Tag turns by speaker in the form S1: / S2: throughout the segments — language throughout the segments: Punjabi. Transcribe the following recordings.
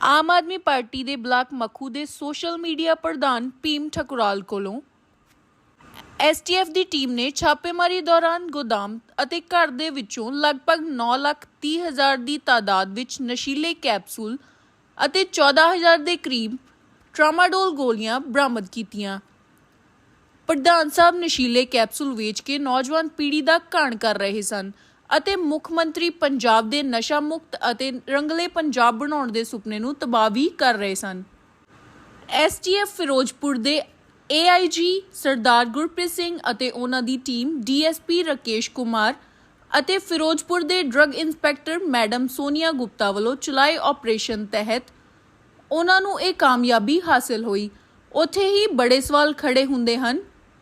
S1: ਆਮ ਆਦਮੀ ਪਾਰਟੀ ਦੇ ਬਲਾਕ ਮੱਖੂ ਦੇ ਸੋਸ਼ਲ ਮੀਡੀਆ ਪ੍ਰਧਾਨ ਭੀਮ ਠਕੁਰਾਲ ਕੋਲੋਂ ਐਸਟੀਐਫ ਦੀ ਟੀਮ ਨੇ ਛਾਪੇਮਾਰੀ ਦੌਰਾਨ ਗੋਦਾਮ ਅਤੇ ਘਰ ਦੇ ਵਿੱਚੋਂ ਲਗਭਗ 9 ਲੱਖ 30 ਹਜ਼ਾਰ ਦੀ ਤਾਦਾਦ ਵਿੱਚ ਨਸ਼ੀਲੇ ਕੈਪਸੂਲ ਅਤੇ 14000 ਦੇ ਕਰੀਬ ਟਰਾਮਾਡੋਲ ਗੋਲੀਆਂ ਬਰਾਮਦ ਕੀਤੀਆਂ। ਪ੍ਰਧਾਨ ਸਾਹਿਬ ਨਸ਼ੀਲੇ ਕੈਪਸੂਲ ਵੇਚ ਕੇ ਨੌਜਵਾਨ ਪੀੜ੍ਹੀ ਦਾ ਘਾਣ ਕਰ ਰਹੇ ਸਨ। ਅਤੇ ਮੁੱਖ ਮੰਤਰੀ ਪੰਜਾਬ ਦੇ ਨਸ਼ਾ ਮੁਕਤ ਅਤੇ ਰੰਗਲੇ ਪੰਜਾਬ ਬਣਾਉਣ ਦੇ ਸੁਪਨੇ ਨੂੰ ਤਬਾਹ ਵੀ ਕਰ ਰਹੇ ਸਨ। ਐਸਟੀਐਫ ਫਿਰੋਜ਼ਪੁਰ ਦੇ ਏਆਈਜੀ ਸਰਦਾਰ ਗੁਰਪ੍ਰੀਤ ਸਿੰਘ ਅਤੇ ਉਹਨਾਂ ਦੀ ਟੀਮ ਡੀਐਸਪੀ ਰਕੇਸ਼ ਕੁਮਾਰ ਅਤੇ ਫਿਰੋਜ਼ਪੁਰ ਦੇ drug inspector madam Sonia Gupta ਵੱਲੋਂ ਚਲਾਏ ਆਪਰੇਸ਼ਨ ਤਹਿਤ ਉਹਨਾਂ ਨੂੰ ਇਹ ਕਾਮਯਾਬੀ ਹਾਸਲ ਹੋਈ। ਉੱਥੇ ਹੀ ਬੜੇ ਸਵਾਲ ਖੜੇ ਹੁੰਦੇ ਹਨ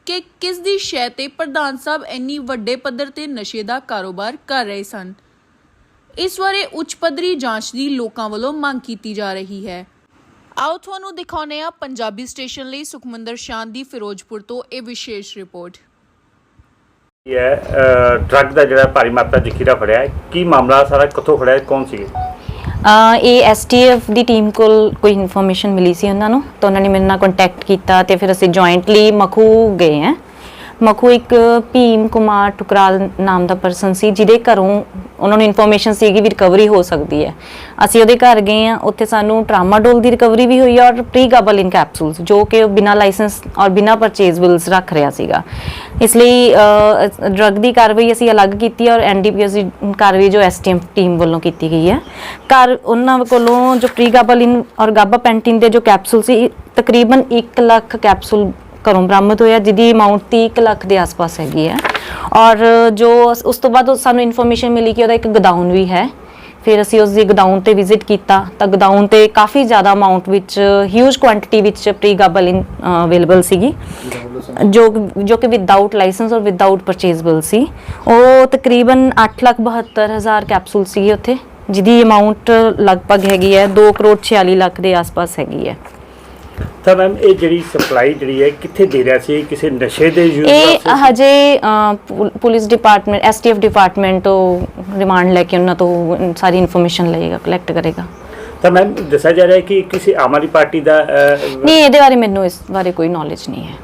S1: ਕਿ ਕਿਸ ਦੀ ਸ਼ੈ ਤੇ ਪ੍ਰਧਾਨ ਸਾਹਿਬ ਇੰਨੀ ਵੱਡੇ ਪੱਧਰ ਤੇ ਨਸ਼ੇ ਦਾ ਕਾਰੋਬਾਰ ਕਰ ਰਹੇ ਸਨ? ਇਸ ਬਾਰੇ ਉੱਚ ਪੱਧਰੀ ਜਾਂਚ ਦੀ ਲੋਕਾਂ ਵੱਲੋਂ ਮੰਗ ਕੀਤੀ ਜਾ ਰਹੀ ਹੈ। ਆਓ ਤੁਹਾਨੂੰ ਦਿਖਾਉਂਦੇ ਹਾਂ ਪੰਜਾਬੀ ਸਟੇਸ਼ਨ ਲਈ ਸੁਖਮੰਦਰ ਸ਼ਾਨ ਦੀ ਫਿਰੋਜ਼ਪੁਰ ਤੋਂ ਇਹ ਵਿਸ਼ੇਸ਼ ਰਿਪੋਰਟ।
S2: ਇਹ ਹੈ ਡਰੱਗ ਦਾ ਜਿਹੜਾ ਭਾਰੀ ਮਾਤਰਾ 'ਚ ਫੜਿਆ ਕੀ ਮਾਮਲਾ ਸਾਰਾ ਕਿੱਥੋਂ ਫੜਿਆ, ਕੌਣ ਸੀਗੇ?
S3: ਇਹ ਐਸਟੀਐਫ ਦੀ ਟੀਮ ਕੋਲ ਕੋਈ ਇਨਫੋਰਮੇਸ਼ਨ ਮਿਲੀ ਸੀ ਉਹਨਾਂ ਨੂੰ? ਤਾਂ ਉਹਨਾਂ ਨੇ ਮੇਰੇ ਨਾਲ ਕੰਟੈਕਟ ਕੀਤਾ ਤੇ ਫਿਰ ਅਸੀਂ ਜੁਆਇੰਟਲੀ ਮਖੂ ਗਏ ਹਾਂ। ਮਖੂ ਇੱਕ ਭੀਮ ਕੁਮਾਰ ਟੁਕਰਾਲ ਨਾਮ ਦਾ ਪਰਸਨ ਸੀ, ਜਿਹਦੇ ਘਰੋਂ ਉਹਨਾਂ ਨੂੰ ਇਨਫੋਰਮੇਸ਼ਨ ਸੀਗੀ ਵੀ ਰਿਕਵਰੀ ਹੋ ਸਕਦੀ ਹੈ। ਅਸੀਂ ਉਹਦੇ ਘਰ ਗਏ ਆ ਉੱਥੇ ਸਾਨੂੰ ਟਰਾਮਾਡੋਲ ਦੀ ਰਿਕਵਰੀ ਵੀ ਹੋਈ ਔਰ ਪ੍ਰੀ ਪ੍ਰੀਗਾਬਲਿਨ ਕੈਪਸੂਲਸ ਜੋ ਕਿ ਉਹ ਬਿਨਾਂ ਲਾਇਸੈਂਸ ਔਰ ਬਿਨਾਂ ਪਰਚੇਜ਼ ਬਿਲਸ ਰੱਖ ਰਿਹਾ ਸੀਗਾ। ਇਸ ਲਈ ਡਰੱਗ ਦੀ ਕਾਰਵਾਈ ਅਸੀਂ ਅਲੱਗ ਕੀਤੀ ਔਰ ਐਨਡੀਪੀਐਸ ਦੀ ਕਾਰਵਾਈ ਜੋ ਐਸਟੀਐਮ ਟੀਮ ਵੱਲੋਂ ਕੀਤੀ ਗਈ ਹੈ। ਘਰ ਉਹਨਾਂ ਕੋਲੋਂ ਜੋ ਪ੍ਰੀ ਪ੍ਰੀਗਾਬਲਿਨ ਔਰ ਗਾਬਾ ਪੈਂਟਿਨ ਦੇ ਜੋ ਕੈਪਸੂਲ ਸੀ, ਤਕਰੀਬਨ 1 ਲੱਖ ਕੈਪਸੂਲ ਘਰੋਂ ਬਰਾਮਦ ਹੋਇਆ, ਜਿਹਦੀ ਅਮਾਉਂਟ 30 ਲੱਖ ਦੇ ਆਸ-ਪਾਸ ਹੈਗੀ ਹੈ। ਔਰ ਜੋ ਉਸ ਤੋਂ ਬਾਅਦ ਉਹ ਸਾਨੂੰ ਇਨਫੋਰਮੇਸ਼ਨ ਮਿਲੀ ਕਿ ਉਹਦਾ ਇੱਕ ਗਦਾਊਨ ਵੀ ਹੈ। ਫਿਰ ਅਸੀਂ ਉਸ ਦੀ ਗਦਾਊਨ ਤੇ ਵਿਜ਼ਿਟ ਕੀਤਾ। ਤਾਂ ਗਦਾਊਨ ਤੇ ਕਾਫੀ ਜ਼ਿਆਦਾ ਅਮਾਉਂਟ ਵਿੱਚ ਹਿਊਜ ਕੁਆਂਟੀਟੀ ਵਿੱਚ ਪ੍ਰੀਗਾਬਲਿਨ ਅਵੇਲੇਬਲ ਸੀਗੀ। ਜੋ ਜੋ ਕਿ ਵਿਦਆਊਟ ਲਾਇਸੈਂਸ ਔਰ ਵਿਦਆਊਟ ਪਰਚੇਜ਼ਬਲ ਸੀ। ਉਹ ਤਕਰੀਬਨ 872000 ਕੈਪਸੂਲ ਸੀਗੇ ਉੱਥੇ, ਜਿਹਦੀ ਅਮਾਉਂਟ ਲਗਭਗ ਹੈਗੀ ਹੈ 2 ਕਰੋੜ 46 ਲੱਖ ਦੇ ਆਸ-ਪਾਸ ਹੈਗੀ ਹੈ।
S2: ਤਾਂ ਮੈਮ ਇਹ ਜਿਹੜੀ ਸਪਲਾਈ ਜਿਹੜੀ ਹੈ ਕਿੱਥੇ ਦੇ ਰਿਹਾ ਸੀ? ਕਿਸੇ ਨਸ਼ੇ ਦੇ ਯੂਜ਼
S3: ਇਹ ਹਜੇ ਪੁਲਿਸ ਡਿਪਾਰਟਮੈਂਟ ਐਸਟੀਐਫ ਡਿਪਾਰਟਮੈਂਟ ਤੋਂ ਰਿਮਾਂਡ ਲੈ ਕੇ ਉਹਨਾਂ ਤੋਂ ਸਾਰੀ ਇਨਫੋਰਮੇਸ਼ਨ ਲਏਗਾ ਕਲੈਕਟ ਕਰੇਗਾ।
S2: ਤਾਂ ਮੈਮ ਦੱਸਿਆ ਜਾ ਰਿਹਾ ਹੈ ਕਿ ਕਿਸੇ ਆਮ ਆਦਮੀ ਪਾਰਟੀ ਦਾ
S3: ਨਹੀਂ ਇਹਦੇ ਬਾਰੇ ਮੈਨੂੰ ਇਸ ਬਾਰੇ ਕੋਈ ਨੌਲੇਜ ਨਹੀਂ ਹੈ।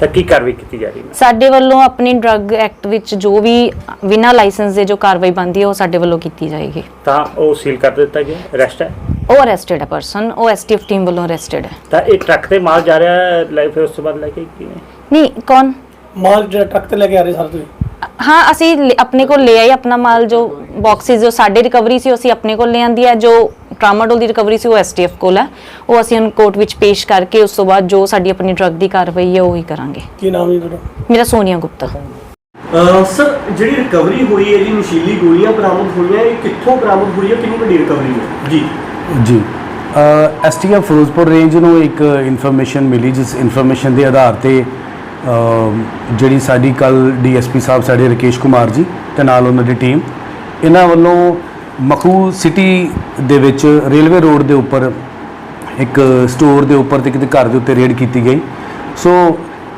S2: ਤਾਂ ਕੀ ਕਾਰਵਾਈ ਕੀਤੀ ਜਾ ਰਹੀ ਹੈ?
S3: ਸਾਡੇ ਵੱਲੋਂ ਆਪਣੀ ਡਰੱਗ ਐਕਟ ਵਿੱਚ ਜੋ ਵੀ ਬਿਨਾਂ ਲਾਇਸੈਂਸ ਦੇ ਜੋ ਕਾਰਵਾਈ ਬਣਦੀ ਹੈ ਉਹ ਸਾਡੇ ਵੱਲੋਂ ਕੀਤੀ ਜਾਏਗੀ।
S2: ਤਾਂ ਉਹ ਸੀਲ ਕਰ ਦਿੱਤਾ ਗਿਆ ਅਰੈਸਟ ਹੈ?
S3: ਉਹ ਅਰੈਸਟਡ ਹੈ ਪਰਸਨ ਉਹ ਐਸਟੀਐਫ ਟੀਮ ਵੱਲੋਂ ਅਰੈਸਟਡ ਹੈ
S2: ਤਾਂ ਇਹ ਟਰੱਕ ਤੇ ਮਾਲ ਜਾ ਰਿਹਾ ਹੈ ਲੈ ਫਿਰ ਉਸ ਤੋਂ ਬਾਅਦ ਲੈ ਕੇ ਕਿਵੇਂ
S3: ਨਹੀਂ ਕੌਣ
S4: ਮਾਲ ਜਿਹੜਾ ਟਰੱਕ ਤੇ ਲੈ ਕੇ ਆ ਰਹੇ ਸਰ ਤੁਸੀਂ
S3: ਹਾਂ ਅਸੀਂ ਲੇ- ਆਪਣੇ ਕੋਲ ਲੈ ਆਏ ਆਪਣਾ ਮਾਲ ਜੋ ਬਾਕਸਿਸ ਜੋ ਸਾਡੇ ਰਿਕਵਰੀ ਸੀ ਉਹ ਅਸੀਂ ਆਪਣੇ ਕੋਲ ਲੈ ਆਂਦੀ ਹੈ ਜੋ ਟਰਾਮਾਡੋਲ ਦੀ ਰਿਕਵਰੀ ਸੀ ਉਹ ਐਸਟੀਐਫ ਕੋਲ ਹੈ ਉਹ ਅਸੀਂ ਹੁਣ ਕੋਰਟ ਵਿੱਚ ਪੇਸ਼ ਕਰਕੇ ਉਸ ਤੋਂ ਬਾਅਦ ਜੋ ਸਾਡੀ ਆਪਣੀ ਡਰੱਗ ਦੀ ਕਾਰਵਾਈ ਹੈ ਉਹ ਹੀ ਕਰਾਂਗੇ
S4: ਕੀ ਨਾਮ ਹੈ ਤੁਹਾਡਾ
S3: ਮੇਰਾ ਸੋਨੀਆ ਗੁਪਤਾ
S5: ਅਹ ਸਰ ਜਿਹੜੀ ਰਿਕਵਰੀ ਹੋਈ ਹੈ ਜੀ ਨਸ਼ੀਲੀ ਗੋਲੀਆਂ ਬਰਾਮਦ ਹੋਈਆਂ ਇਹ ਕਿੱਥੋਂ ਬਰਾਮਦ ਹੋਈ ਹੈ ਕਿੰਨੀ ਵੱਡੀ ਰਿਕਵਰੀ ਹੈ ਜੀ
S6: ਜੀ। ਐਸਟੀਐਫ ਫਿਰੋਜ਼ਪੁਰ ਰੇਂਜ ਨੂੰ ਇੱਕ ਇਨਫੋਰਮੇਸ਼ਨ ਮਿਲੀ, ਜਿਸ ਇਨਫੋਰਮੇਸ਼ਨ ਦੇ ਆਧਾਰ ਤੇ ਜਿਹੜੀ ਸਾਡੀ ਕੱਲ ਡੀਐਸਪੀ ਸਾਹਿਬ ਸਾਡੇ ਰਕੇਸ਼ ਕੁਮਾਰ ਜੀ ਤੇ ਨਾਲ ਉਹਨਾਂ ਦੀ ਟੀਮ ਇਹਨਾਂ ਵੱਲੋਂ ਮਖੂ ਸਿਟੀ ਦੇ ਵਿੱਚ ਰੇਲਵੇ ਰੋਡ ਦੇ ਉੱਪਰ, ਇੱਕ ਸਟੋਰ ਦੇ ਉੱਪਰ ਤੇ ਕਿਤੇ ਘਰ ਦੇ ਉੱਤੇ ਰੇਡ ਕੀਤੀ ਗਈ। ਸੋ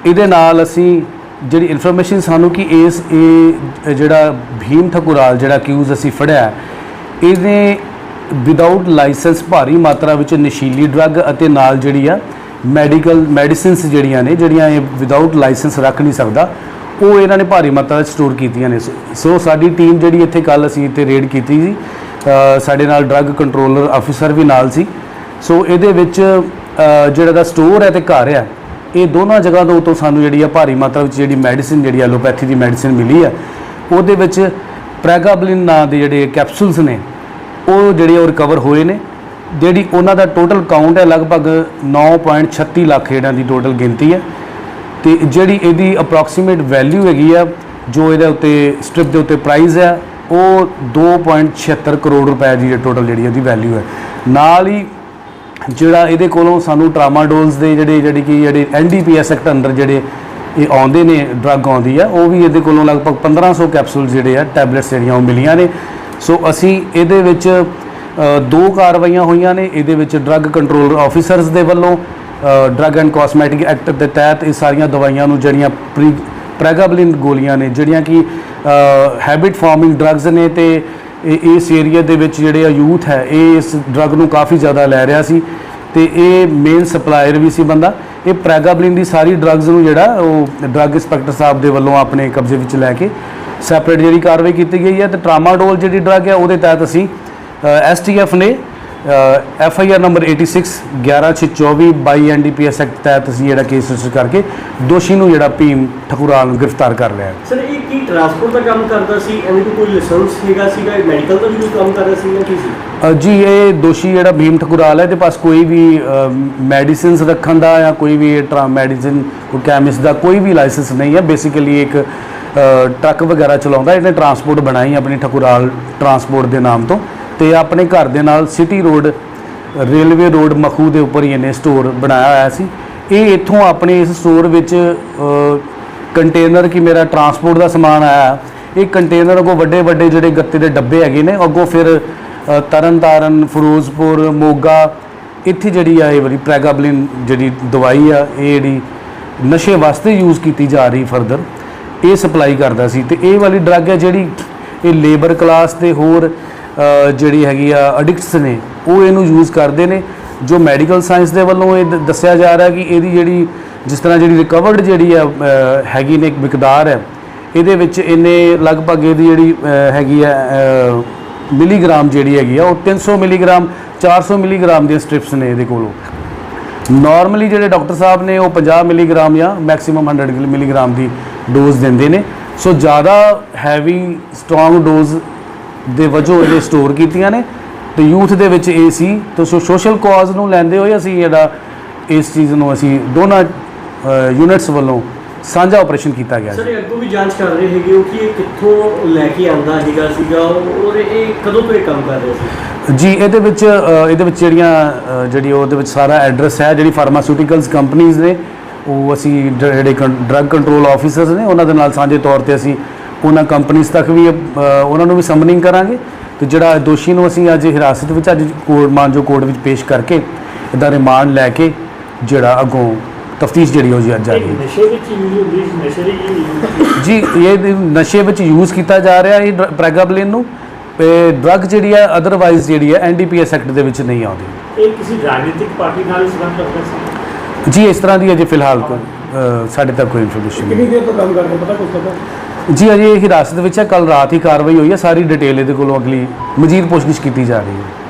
S6: ਇਹਦੇ ਨਾਲ ਅਸੀਂ ਜਿਹੜੀ ਇਨਫੋਰਮੇਸ਼ਨ ਸਾਨੂੰ ਕਿ ਇਸ, ਇਹ ਜਿਹੜਾ ਭੀਮ ਠਕੁਰਾਲ ਜਿਹੜਾ ਕਿਊਜ਼ ਅਸੀਂ ਫੜਿਆ, ਇਹਦੇ ਵਿਦਆਊਟ ਲਾਇਸੈਂਸ ਭਾਰੀ ਮਾਤਰਾ ਵਿੱਚ ਨਸ਼ੀਲੀ ਡਰੱਗ ਅਤੇ ਨਾਲ ਜਿਹੜੀ ਆ ਮੈਡੀਕਲ ਮੈਡੀਸਿਨਸ ਜਿਹੜੀਆਂ ਨੇ, ਜਿਹੜੀਆਂ ਇਹ ਵਿਦਆਊਟ ਲਾਇਸੈਂਸ ਰੱਖ ਨਹੀਂ ਸਕਦਾ, ਉਹ ਇਹਨਾਂ ਨੇ ਭਾਰੀ ਮਾਤਰਾ ਵਿੱਚ ਸਟੋਰ ਕੀਤੀਆਂ ਨੇ। ਸੋ- ਸੋ ਸਾਡੀ ਟੀਮ ਜਿਹੜੀ ਇੱਥੇ ਕੱਲ ਅਸੀਂ ਇੱਥੇ ਰੇਡ ਕੀਤੀ ਸੀ ਸਾਡੇ ਨਾਲ ਡਰੱਗ ਕੰਟਰੋਲਰ ਆਫੀਸਰ ਵੀ ਨਾਲ ਸੀ। ਸੋ ਇਹਦੇ ਵਿੱਚ ਜਿਹੜਾ ਦਾ ਸਟੋਰ ਹੈ ਤੇ ਘਰ ਹੈ, ਇਹ ਦੋਨਾਂ ਜਗ੍ਹਾ ਤੋਂ ਤੋਂ ਸਾਨੂੰ ਜਿਹੜੀ ਆ ਭਾਰੀ ਮਾਤਰਾ ਵਿੱਚ ਜਿਹੜੀ ਮੈਡੀਸਿਨ ਜਿਹੜੀ ਐਲੋਪੈਥੀ ਦੀ ਮੈਡੀਸਿਨ ਮਿਲੀ ਆ। ਉਹਦੇ ਵਿੱਚ ਪ੍ਰੈਗਾਬਲਿਨ ਨਾਂ ਦੇ ਜਿਹੜੇ ਕੈਪਸੂਲਸ ਨੇ ਉਹ ਜਿਹੜੇ ਉਹ ਰਿਕਵਰ ਹੋਏ ਨੇ, ਜਿਹੜੀ ਉਹਨਾਂ ਦਾ ਟੋਟਲ ਕਾਊਂਟ ਹੈ ਲਗਭਗ 9.36 ਲੱਖ ਜਿਹੜਾ ਦੀ ਟੋਟਲ ਗਿਣਤੀ ਹੈ। ਤੇ ਜਿਹੜੀ ਇਹਦੀ ਅਪਰੋਕਸੀਮੇਟ ਵੈਲਿਊ ਹੈਗੀ ਆ, ਜੋ ਇਹਦੇ ਉੱਤੇ ਸਟ੍ਰਿਪ ਦੇ ਉੱਤੇ ਪ੍ਰਾਈਸ ਹੈ ਉਹ 2.76 ਕਰੋੜ ਰੁਪਏ ਦੀ ਟੋਟਲ ਜਿਹੜੀ ਇਹਦੀ ਵੈਲਿਊ ਹੈ। ਨਾਲ ਹੀ ਜਿਹੜਾ ਇਹਦੇ ਕੋਲੋਂ ਸਾਨੂੰ ਟਰਾਮਾਡੋਲਸ ਦੇ ਜਿਹੜੇ, ਜਿਹੜੀ ਕਿ ਜਿਹੜੇ ਐਨਡੀਪੀਐਸ ਐਕਟ ਅੰਦਰ ਜਿਹੜੇ ਇਹ ਆਉਂਦੇ ਨੇ ਡਰੱਗ ਆਉਂਦੀ ਆ, ਉਹ ਵੀ ਇਹਦੇ ਕੋਲੋਂ ਲਗਭਗ 1500 ਕੈਪਸੂਲ ਜਿਹੜੇ ਆ ਟੈਬਲੇਟਸ ਜਿਹੜੀਆਂ ਉਹ ਮਿਲੀਆਂ ਨੇ। ਸੋ ਅਸੀਂ ਇਹਦੇ ਵਿੱਚ ਦੋ ਕਾਰਵਾਈਆਂ ਹੋਈਆਂ ਨੇ। ਇਹਦੇ ਵਿੱਚ ਡਰੱਗ ਕੰਟਰੋਲਰ ਆਫੀਸਰਸ ਦੇ ਵੱਲੋਂ ਡਰੱਗ ਐਂਡ ਕਾਸਮੈਟਿਕ ਐਕਟ ਦੇ ਤਹਿਤ ਇਹ ਸਾਰੀਆਂ ਦਵਾਈਆਂ ਨੂੰ ਜਿਹੜੀਆਂ ਪ੍ਰੀ ਪ੍ਰੈਗਾਬਲਿਨ ਗੋਲੀਆਂ ਨੇ, ਜਿਹੜੀਆਂ ਕਿ ਹੈਬਿਟ ਫਾਰਮਿੰਗ ਡਰੱਗਸ ਨੇ ਤੇ ਇਹ, ਇਸ ਏਰੀਆ ਦੇ ਵਿੱਚ ਜਿਹੜੇ ਆ ਯੂਥ ਹੈ, ਇਹ ਇਸ ਡਰੱਗ ਨੂੰ ਕਾਫੀ ਜ਼ਿਆਦਾ ਲੈ ਰਿਹਾ ਸੀ ਤੇ ਇਹ ਮੇਨ ਸਪਲਾਇਰ ਵੀ ਸੀ ਬੰਦਾ। ਇਹ ਪ੍ਰੈਗਾਬਲਿਨ ਦੀ ਸਾਰੀ ਡਰੱਗਸ ਨੂੰ ਜਿਹੜਾ ਉਹ ਡਰੱਗ ਇੰਸਪੈਕਟਰ ਸਾਹਿਬ ਦੇ ਵੱਲੋਂ ਆਪਣੇ ਕਬਜ਼ੇ ਵਿੱਚ ਲੈ ਕੇ ਸੈਪਰੇਟ ਜਿਹੜੀ ਕਾਰਵਾਈ ਕੀਤੀ ਗਈ ਹੈ ਤੇ ਟਰਾਮਾਡੋਲ ਜਿਹੜੀ ਡਰੱਗ ਹੈ ਉਹਦੇ ਤਹਿਤ ਅਸੀਂ ਐਸਟੀਐਫ ਨੇ F I R number 86 11624 22 NDPS act ਤਹਿਤ ਅਸੀਂ ਜਿਹੜਾ ਕੇਸ ਰਜਿਸਟਰ ਕਰਕੇ ਦੋਸ਼ੀ ਨੂੰ ਜਿਹੜਾ ਭੀਮ ਠਕੁਰਾਲ ਨੂੰ ਗ੍ਰਿਫਤਾਰ ਕਰ ਲਿਆ ਹੈ।
S5: ਸਰ ਇਹ ਕੀ ਟਰਾਂਸਪੋਰਟ ਦਾ ਕੰਮ ਕਰਦਾ ਸੀ? ਕੋਲ ਕੋਈ ਲਾਇਸੈਂਸ ਹੈਗਾ ਸੀਗਾ ਮੈਡੀਕਲ ਦਾ ਵੀ ਕੋਈ ਕੰਮ ਕਰ ਰਿਹਾ ਸੀ ਜਾਂ ਕੀ ਸੀ?
S6: ਜੀ ਇਹ ਦੋਸ਼ੀ ਜਿਹੜਾ ਭੀਮ ਠਕੁਰਾਲ ਹੈ ਤੇ ਪਾਸ ਕੋਈ ਵੀ ਮੈਡੀਸਿਨਸ ਰੱਖਣ ਦਾ ਜਾਂ ਕੋਈ ਵੀ ਟਰਾ ਮੈਡੀਸਿਨ ਕੋਈ ਕੈਮਿਸਟ ਦਾ ਕੋਈ ਵੀ ਲਾਇਸੈਂਸ ਨਹੀਂ ਹੈ। ਬੇਸਿਕਲੀ ਇੱਕ ਟਰੱਕ ਵਗੈਰਾ ਚਲਾਉਂਦਾ ਇਹਨੇ ਟਰਾਂਸਪੋਰਟ ਬਣਾਈ ਆਪਣੀ ਠਕੁਰਾਲ ਟਰਾਂਸਪੋਰਟ ਦੇ ਨਾਮ ਤੋਂ ਤੇ ਆਪਣੇ ਘਰ ਦੇ ਨਾਲ city road railway road Makhu ਦੇ ਉੱਪਰ ਹੀ ਇਹਨੇ ਸਟੋਰ ਬਣਾਇਆ ਹੋਇਆ ਸੀ। ਇਹ ਇੱਥੋਂ ਆਪਣੇ ਇਸ ਸਟੋਰ ਵਿੱਚ ਕੰਟੇਨਰ ਕਿ ਮੇਰਾ ਟਰਾਂਸਪੋਰਟ ਦਾ ਸਮਾਨ ਆਇਆ ਇਹ ਕੰਟੇਨਰ ਅੱਗੋਂ ਵੱਡੇ ਵੱਡੇ ਜਿਹੜੇ ਗੱਤੇ ਦੇ ਡੱਬੇ ਹੈਗੇ ਨੇ ਅੱਗੋਂ ਫਿਰ ਅ, ਤਰਨਤਾਰਨ ਫਿਰੋਜ਼ਪੁਰ ਮੋਗਾ ਇੱਥੇ ਜਿਹੜੀ ਆ ਇਹ ਵਾਲੀ ਪ੍ਰੈਗਾਬਲਿਨ ਜਿਹੜੀ ਦਵਾਈ ਆ ਇਹ ਜਿਹੜੀ ਨਸ਼ੇ ਵਾਸਤੇ ਯੂਜ਼ ਕੀਤੀ ਜਾ ਰਹੀ ਫਰਦਰ ਇਹ ਸਪਲਾਈ ਕਰਦਾ ਸੀ ਤੇ ਇਹ ਵਾਲੀ ਡਰੱਗ ਹੈ ਜਿਹੜੀ ਇਹ ਲੇਬਰ ਕਲਾਸ ਤੇ ਹੋਰ ਜਿਹੜੀ ਹੈਗੀ ਆ ਐਡਿਕਟਸ ਨੇ, ਉਹ ਇਹਨੂੰ ਯੂਜ਼ ਕਰਦੇ ਨੇ, ਜੋ ਮੈਡੀਕਲ ਸਾਇੰਸ ਦੇ ਵੱਲੋਂ ਇਹ ਦੱਸਿਆ ਜਾ ਰਿਹਾ ਕਿ ਇਹਦੀ ਜਿਹੜੀ, ਜਿਸ ਤਰ੍ਹਾਂ ਜਿਹੜੀ ਰਿਕਵਰਡ ਜਿਹੜੀ ਆ ਹੈਗੀ ਨੇ ਇੱਕ ਮਿਕਦਾਰ ਹੈ, ਇਹਦੇ ਵਿੱਚ ਇਹਨੇ ਲਗਭਗ ਇਹਦੀ ਜਿਹੜੀ ਹੈਗੀ ਆ ਮਿਲੀਗ੍ਰਾਮ ਜਿਹੜੀ ਹੈਗੀ ਆ, ਉਹ 300 ਮਿਲੀਗ੍ਰਾਮ 400 ਮਿਲੀਗ੍ਰਾਮ ਦੀਆਂ ਸਟ੍ਰਿਪਸ ਨੇ ਇਹਦੇ ਕੋਲੋਂ। ਨਾਰਮਲੀ ਜਿਹੜੇ ਡਾਕਟਰ ਸਾਹਿਬ ਨੇ ਉਹ 50 ਮਿਲੀਗ੍ਰਾਮ ਜਾਂ ਮੈਕਸਿਮਮ 100 ਮਿਲੀਗ੍ਰਾਮ ਦੀ ਡੋਜ਼ ਦਿੰਦੇ ਨੇ। ਸੋ ਜ਼ਿਆਦਾ ਹੈਵੀ ਸਟਰੋਂਗ ਡੋਜ਼ ਦੇ ਵਜੋਂ ਇਹਦੇ ਸਟੋਰ ਕੀਤੀਆਂ ਨੇ। ਤੇ ਯੂਥ ਦੇ ਵਿੱਚ ਇਹ ਸੀ। ਤੇ ਸੋ ਸੋਸ਼ਲ ਕਾਜ਼ ਨੂੰ ਲੈਂਦੇ ਹੋਏ ਅਸੀਂ ਜਿਹੜਾ ਇਸ ਚੀਜ਼ ਨੂੰ ਅਸੀਂ ਦੋਨਾਂ ਯੂਨਿਟਸ ਵੱਲੋਂ ਸਾਂਝਾ ਆਪਰੇਸ਼ਨ ਕੀਤਾ ਗਿਆ
S5: ਸਰ ਇਹ ਅੱਗੋਂ ਵੀ ਜਾਂਚ ਕਰ ਰਹੇ ਹੈਗੇ ਹੋ ਕਿ ਇਹ ਕਿੱਥੋਂ ਲੈ ਕੇ ਆਂਦਾ ਹੈਗਾ ਸੀਗਾ ਔਰ ਇਹ ਕਦੋਂ ਤੋਂ ਇਹ ਕੰਮ ਕਰ ਰਿਹਾ ਸੀ?
S6: ਜੀ ਇਹਦੇ ਵਿੱਚ ਇਹਦੇ ਵਿੱਚ ਜਿਹੜੀਆਂ ਜਿਹੜੀ ਉਹਦੇ ਵਿੱਚ ਸਾਰਾ ਐਡਰੈਸ ਹੈ ਜਿਹੜੀ ਫਾਰਮਾਸਿਊਟੀਕਲਸ ਕੰਪਨੀਆਂ ਨੇ ਉਹ ਅਸੀਂ ਜਿਹੜੇ ਡਰੱਗ ਕੰਟਰੋਲ ਆਫੀਸਰਸ ਨੇ ਉਹਨਾਂ ਦੇ ਨਾਲ ਸਾਂਝੇ ਤੌਰ ਤੇ ਅਸੀਂ ਉਹਨਾਂ ਕੰਪਨੀਆਂ ਤੱਕ ਵੀ ਉਹਨਾਂ ਨੂੰ ਵੀ ਸਮਨਿੰਗ ਕਰਾਂਗੇ। ਤੇ ਜਿਹੜਾ ਦੋਸ਼ੀ ਨੂੰ ਅਸੀਂ ਅੱਜ ਹਿਰਾਸਤ ਵਿੱਚ ਅੱਜ ਕੋਰਟ ਮਾਨਜੋ ਕੋਰਟ ਵਿੱਚ ਪੇਸ਼ ਕਰਕੇ ਇਹਦਾ ਰਿਮਾਂਡ ਲੈ ਕੇ ਜਿਹੜਾ ਅੱਗੋਂ ਤਫਤੀਸ਼ ਜਿਹੜੀ ਉਹ ਜੀ ਅੱਜ ਜਾਰੀ ਹੈ।
S2: ਨਸ਼ੇ ਵਿੱਚ ਯੂਜ਼ ਹੁੰਦੀ ਸੀ ਨਸ਼ੇ ਦੀ ਯੂਜ਼
S6: ਜੀ ਇਹ ਨਸ਼ੇ ਵਿੱਚ ਯੂਜ਼ ਕੀਤਾ ਜਾ ਰਿਹਾ ਇਹ ਪ੍ਰੈਗਾਬਲਿਨ ਨੂੰ। ਤੇ ਡਰੱਗ ਜਿਹੜੀ ਹੈ ਅਦਰਵਾਈਜ਼ ਜਿਹੜੀ ਹੈ ਐਨਡੀਪੀਐਸ ਐਕਟ ਦੇ ਵਿੱਚ ਨਹੀਂ ਆਉਂਦੀ।
S2: ਇਹ ਕਿਸੇ ਰਾਜਨੀਤਿਕ ਪਾਰਟੀ ਨਾਲ ਸੰਬੰਧ ਰੱਖਦਾ ਸੀ
S6: ਜੀ ਇਸ ਤਰ੍ਹਾਂ ਦੀ ਅਜੇ ਫਿਲਹਾਲ ਕੋਈ, ਅ, ਸਾਡੇ ਤੱਕ ਕੋਈ ਇਨਫੋਰਮੇਸ਼ਨ
S4: ਕਿੰਨੀ
S6: ਨਹੀਂ
S4: ਦੇਰ ਤੋਂ ਕੰਮ ਕਰ ਰਹੇ ਪਤਾ ਕੁਛ ਪਤਾ
S6: ਜੀ ਅਜੇ ਇਹ ਹਿਰਾਸਤ ਵਿੱਚ ਹੈ। ਕੱਲ ਰਾਤ ਹੀ ਕਾਰਵਾਈ ਹੋਈ ਹੈ। ਸਾਰੀ ਡਿਟੇਲ ਇਹਦੇ ਕੋਲੋਂ ਅਗਲੀ ਮਜ਼ੀਦ ਪੁੱਛਗਿੱਛ ਕੀਤੀ ਜਾ ਰਹੀ ਹੈ।